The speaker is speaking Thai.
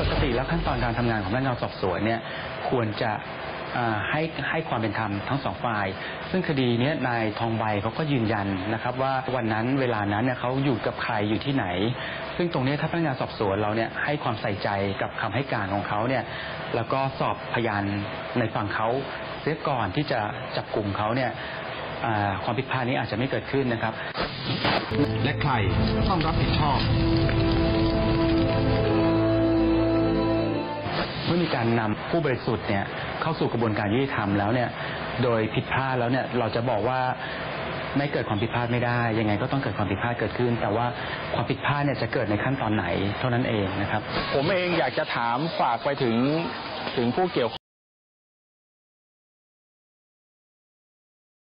ปกติแล้วขั้นตอนการทำงานของพนักงานสอบสวนเนี่ยควรจะให้ให้ความเป็นธรรมทั้งสองฝ่าย ซึ่งคดีนี้นายทองใบเขาก็ยืนยันนะครับว่าวันนั้นเวลานั้นเนี่ยเขาอยู่กับใครอยู่ที่ไหน ซึ่งตรงนี้ถ้าพนักงานสอบสวนเราเนี่ยให้ความใส่ใจกับคำให้การของเขาเนี่ยแล้วก็สอบพยานในฝั่งเขาเสียก่อนที่จะจับกลุ่มเขาเนี่ยความผิดพลาดนี้อาจจะไม่เกิดขึ้นนะครับ และใครต้องรับผิดชอบ มื่อมีการนำผู้บริสุทธิ์เนี่ยเข้าสู่กระบวนการยุติธรรมแล้วเนี่ยโดยผิดพลาดแล้วเนี่ยเราจะบอกว่าไม่เกิดความผิดพลาดไม่ได้ ยังไงก็ต้องเกิดความผิดพลาดเกิดขึ้น แต่ว่าความผิดพลาดเนี่ยจะเกิดในขั้นตอนไหนเท่านั้นเองนะครับ ผมเองอยากจะถามฝากไปถึงถึงผู้เกี่ยว